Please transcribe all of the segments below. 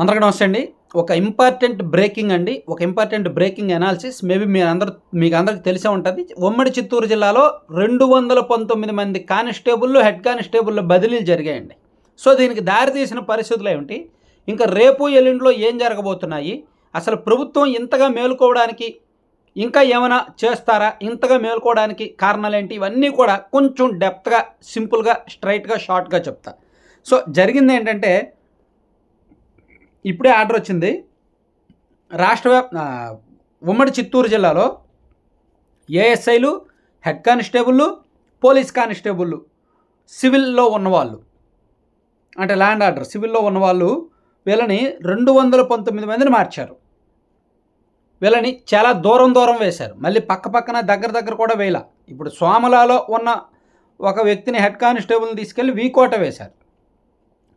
అందరికీ నమస్తే అండి. ఒక ఇంపార్టెంట్ బ్రేకింగ్ అండి. ఒక ఇంపార్టెంట్ బ్రేకింగ్ అనాలిసిస్ మేబీ మీరు అందరు మీకు అందరికి తెలిసే ఉంటుంది. ఉమ్మడి చిత్తూరు జిల్లాలో రెండు వందల పంతొమ్మిది మంది కానిస్టేబుల్ హెడ్ కానిస్టేబుల్ బదిలీలు జరిగాయండి. సో దీనికి దారితీసిన పరిస్థితులు ఏమిటి? ఇంకా రేపు ఎల్లుండిలో ఏం జరగబోతున్నాయి? అసలు ప్రభుత్వం ఇంతగా మేలుకోవడానికి ఇంకా ఏమైనా చేస్తారా? ఇంతగా మేలుకోవడానికి కారణాలు ఏంటి ఇవన్నీ కూడా కొంచెం డెప్త్గా సింపుల్గా స్ట్రైట్గా షార్ట్గా చెప్తా. సో జరిగింది ఏంటంటే ఇప్పుడే ఆర్డర్ వచ్చింది. రాష్ట్ర వ్యాప్ ఉమ్మడి చిత్తూరు జిల్లాలో ఏఎస్ఐలు హెడ్ కానిస్టేబుల్ పోలీస్ కానిస్టేబుల్ సివిల్లో ఉన్నవాళ్ళు. అంటే ల్యాండ్ ఆర్డర్ సివిల్లో ఉన్నవాళ్ళు వీళ్ళని రెండు వందల పంతొమ్మిది మందిని మార్చారు. వీళ్ళని చాలా దూరం దూరం వేశారు. మళ్ళీ పక్క పక్కన దగ్గర దగ్గర కూడా వేయాల. ఇప్పుడు సోమలాలో ఉన్న ఒక వ్యక్తిని హెడ్ కానిస్టేబుల్ని తీసుకెళ్ళి వీకోట వేశారు.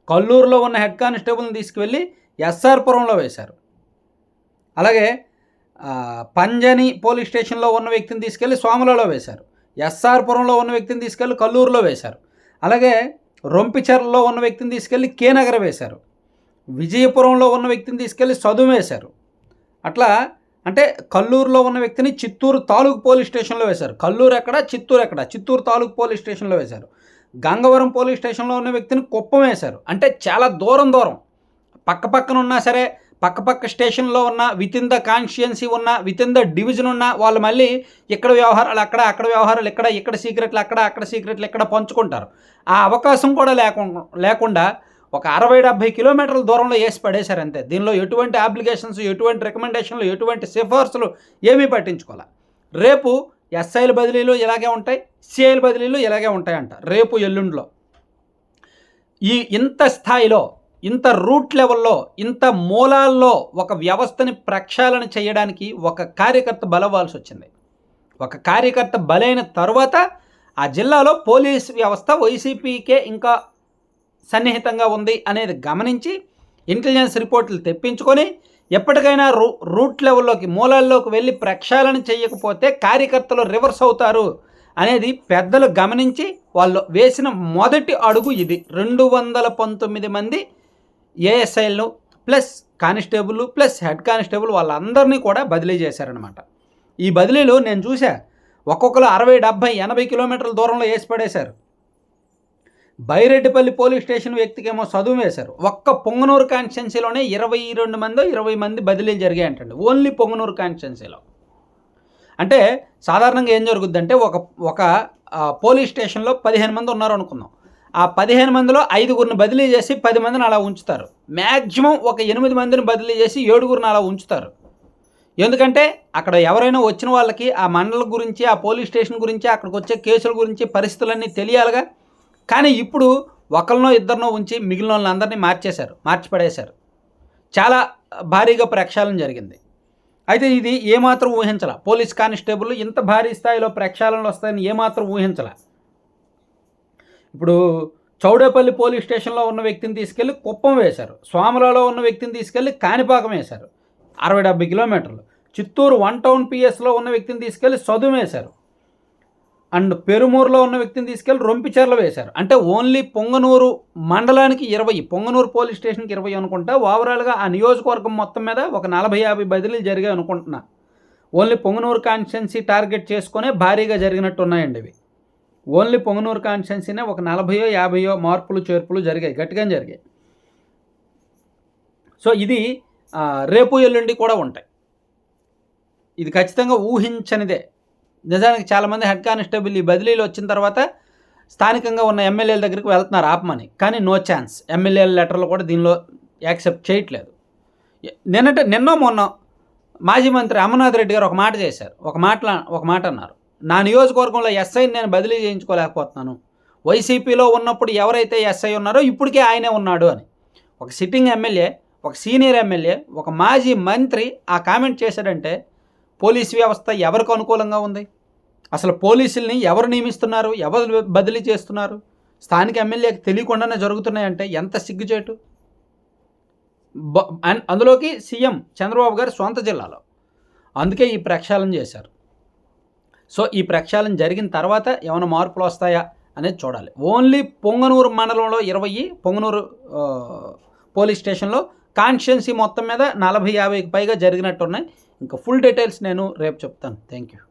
కల్లూరులో ఉన్న హెడ్ కానిస్టేబుల్ని తీసుకువెళ్ళి ఎస్ఆర్పురంలో వేశారు. అలాగే పంజని పోలీస్ స్టేషన్లో ఉన్న వ్యక్తిని తీసుకెళ్ళి సోమలలో వేశారు. ఎస్ఆర్పురంలో ఉన్న వ్యక్తిని తీసుకెళ్ళి కల్లూరులో వేశారు. అలాగే రొంపిచెర్లలో ఉన్న వ్యక్తిని తీసుకెళ్ళి కేనగర వేశారు. విజయపురంలో ఉన్న వ్యక్తిని తీసుకెళ్ళి చదువు వేశారు. అట్లా అంటే కల్లూరులో ఉన్న వ్యక్తిని చిత్తూరు తాలూకు పోలీస్ స్టేషన్లో వేశారు. కల్లూరు ఎక్కడ చిత్తూరు ఎక్కడ? చిత్తూరు తాలూకు పోలీస్ స్టేషన్లో వేశారు. గంగవరం పోలీస్ స్టేషన్లో ఉన్న వ్యక్తిని కుప్పం వేశారు. అంటే చాలా దూరం దూరం. పక్క పక్కన ఉన్నా సరే పక్క పక్క స్టేషన్లో ఉన్న విత్ ఇన్ ద కాన్స్టిట్యున్సీ ఉన్న విత్ ఇన్ ద డివిజన్ ఉన్న వాళ్ళు మళ్ళీ ఇక్కడ వ్యవహారాలు అక్కడ అక్కడ వ్యవహారాలు ఇక్కడ ఇక్కడ సీక్రెట్లు అక్కడ అక్కడ సీక్రెట్లు ఇక్కడ పంచుకుంటారు. ఆ అవకాశం కూడా లేకుండా లేకుండా ఒక అరవై డెబ్భై కిలోమీటర్ల దూరంలో వేసి పడేశారు అంతే. దీనిలో ఎటువంటి అప్లికేషన్స్ ఎటువంటి రికమెండేషన్లు ఎటువంటి సిఫార్సులు ఏమీ పట్టించుకోవాలి రేపు ఎస్ఐల బదిలీలు ఇలాగే ఉంటాయి సిఐల బదిలీలు ఇలాగే ఉంటాయంట. రేపు ఎల్లుండిలో. ఈ ఇంత స్థాయిలో ఇంత రూట్ లెవెల్లో ఇంత మూలాల్లో ఒక వ్యవస్థని ప్రక్షాళన చేయడానికి ఒక కార్యకర్త బలవ్వాల్సి వచ్చింది ఒక కార్యకర్త బలైన తర్వాత ఆ జిల్లాలో పోలీస్ వ్యవస్థ వైసీపీకే ఇంకా సన్నిహితంగా ఉంది అనేది గమనించి ఇంటెలిజెన్స్ రిపోర్టులు తెప్పించుకొని ఎప్పటికైనా రూ రూట్ లెవెల్లోకి మూలాల్లోకి వెళ్ళి ప్రక్షాళన చేయకపోతే కార్యకర్తలు రివర్స్ అవుతారు అనేది పెద్దలు గమనించి వాళ్ళు వేసిన మొదటి అడుగు ఇది. రెండు వందల పంతొమ్మిది మంది ఏఎస్ఐలను plus constable plus head constable వాళ్ళందరినీ కూడా బదిలీ చేశారనమాట ఈ బదిలీలు నేను చూసా ఒక్కొక్కరు అరవై డెబ్భై ఎనభై కిలోమీటర్ల దూరంలో వేసి పడేశారు. బైరెడ్డిపల్లి పోలీస్ స్టేషన్ వ్యక్తికేమో చదువు వేశారు. ఒక్క పొంగనూరు కాన్స్టిట్యున్సీలోనే ఇరవై రెండు మందో ఇరవై మంది బదిలీలు జరిగాయంటండి. ఓన్లీ పొంగనూరు కాన్స్టిట్యున్సీలో. అంటే సాధారణంగా ఏం జరుగుద్దంటే ఒక ఒక పోలీస్ స్టేషన్లో పదిహేను మంది ఉన్నారు అనుకుందాం ఆ పదిహేను మందిలో ఐదుగురిని బదిలీ చేసి పది మందిని అలా ఉంచుతారు. మ్యాక్సిమం ఒక ఎనిమిది మందిని బదిలీ చేసి ఏడుగురిని అలా ఉంచుతారు. ఎందుకంటే అక్కడ ఎవరైనా వచ్చిన వాళ్ళకి ఆ మండలం గురించి ఆ పోలీస్ స్టేషన్ గురించి అక్కడికి వచ్చే కేసుల గురించి పరిస్థితులన్నీ తెలియాలిగా. కానీ ఇప్పుడు ఒకరినో ఇద్దరినో ఉంచి మిగిలిన వాళ్ళందరినీ మార్చేశారు మార్చి పడేశారు చాలా భారీగా ప్రక్షాళన జరిగింది. అయితే ఇది ఏమాత్రం ఊహించాల. పోలీస్ కానిస్టేబుల్ ఇంత భారీ స్థాయిలో ప్రక్షాళనలు వస్తాయని ఏమాత్రం ఊహించాల. ఇప్పుడు చౌడేపల్లి పోలీస్ స్టేషన్లో ఉన్న వ్యక్తిని తీసుకెళ్ళి కుప్పం వేశారు. స్వాములలో ఉన్న వ్యక్తిని తీసుకెళ్ళి కాణిపాకం వేశారు. అరవై డెబ్బై కిలోమీటర్లు. చిత్తూరు వన్ టౌన్ పిఎస్లో ఉన్న వ్యక్తిని తీసుకెళ్ళి చదువు వేశారు. అండ్ పెరుమూరులో ఉన్న వ్యక్తిని తీసుకెళ్ళి రొంపిచెర్ల వేశారు. అంటే ఓన్లీ పొంగనూరు మండలానికి ఇరవై పొంగనూరు పోలీస్ స్టేషన్కి ఇరవై అనుకుంటా. ఓవరాల్గా ఆ నియోజకవర్గం మొత్తం మీద ఒక నలభై యాభై బదిలీలు జరిగాయి అనుకుంటున్నా. ఓన్లీ పొంగనూరు కాన్స్టిట్యున్సీ టార్గెట్ చేసుకునే భారీగా జరిగినట్టు ఉన్నాయండి ఇవి. ఓన్లీ పొంగనూరు కాన్స్టిట్యున్సీనే ఒక నలభయో యాభైయో మార్పులు చేర్పులు జరిగాయి. గట్టిగా జరిగాయి. సో ఇది రేపు ఎల్లుండి కూడా ఉంటాయి. ఇది ఖచ్చితంగా ఊహించనిదే. నిజానికి చాలామంది హెడ్ కానిస్టేబుల్ ఈ బదిలీలు వచ్చిన తర్వాత స్థానికంగా ఉన్న ఎమ్మెల్యేల దగ్గరికి వెళ్తున్నారు ఆపమని. కానీ నో ఛాన్స్. ఎమ్మెల్యేల లెటర్లు కూడా దీనిలో యాక్సెప్ట్ చేయట్లేదు. నిన్నట నిన్నో మొన్న మాజీ మంత్రి అమర్నాథ్ రెడ్డి గారు ఒక మాట చేశారు. ఒక మాట ఒక మాట అన్నారు. నా నియోజకవర్గంలో ఎస్ఐని నేను బదిలీ చేయించుకోలేకపోతున్నాను. వైసీపీలో ఉన్నప్పుడు ఎవరైతే ఎస్ఐ ఉన్నారో ఇప్పటికే ఆయనే ఉన్నాడు అని. ఒక సిట్టింగ్ ఎమ్మెల్యే ఒక సీనియర్ ఎమ్మెల్యే ఒక మాజీ మంత్రి ఆ కామెంట్ చేశాడంటే పోలీస్ వ్యవస్థ ఎవరికి అనుకూలంగా ఉంది? అసలు పోలీసుల్ని ఎవరు నియమిస్తున్నారు? ఎవరు బదిలీ చేస్తున్నారు? స్థానిక ఎమ్మెల్యేకి తెలియకుండానే జరుగుతున్నాయంటే ఎంత సిగ్గుచేటు? బ- అందులోకి సీఎం చంద్రబాబు గారు సొంత జిల్లాలో. అందుకే ఈ ప్రక్షాళన చేశారు. సో ఈ ప్రక్షాళన జరిగిన తర్వాత ఏమైనా మార్పులు వస్తాయా అనేది చూడాలి. ఓన్లీ పొంగనూరు మండలంలో ఇరవై పొంగనూరు పోలీస్ స్టేషన్లో కాన్స్టిట్యున్సీ మొత్తం మీద నలభై యాభైకి పైగా జరిగినట్టున్నాయి. ఇంకా ఫుల్ డీటెయిల్స్ నేను రేపు చెప్తాను. Thank you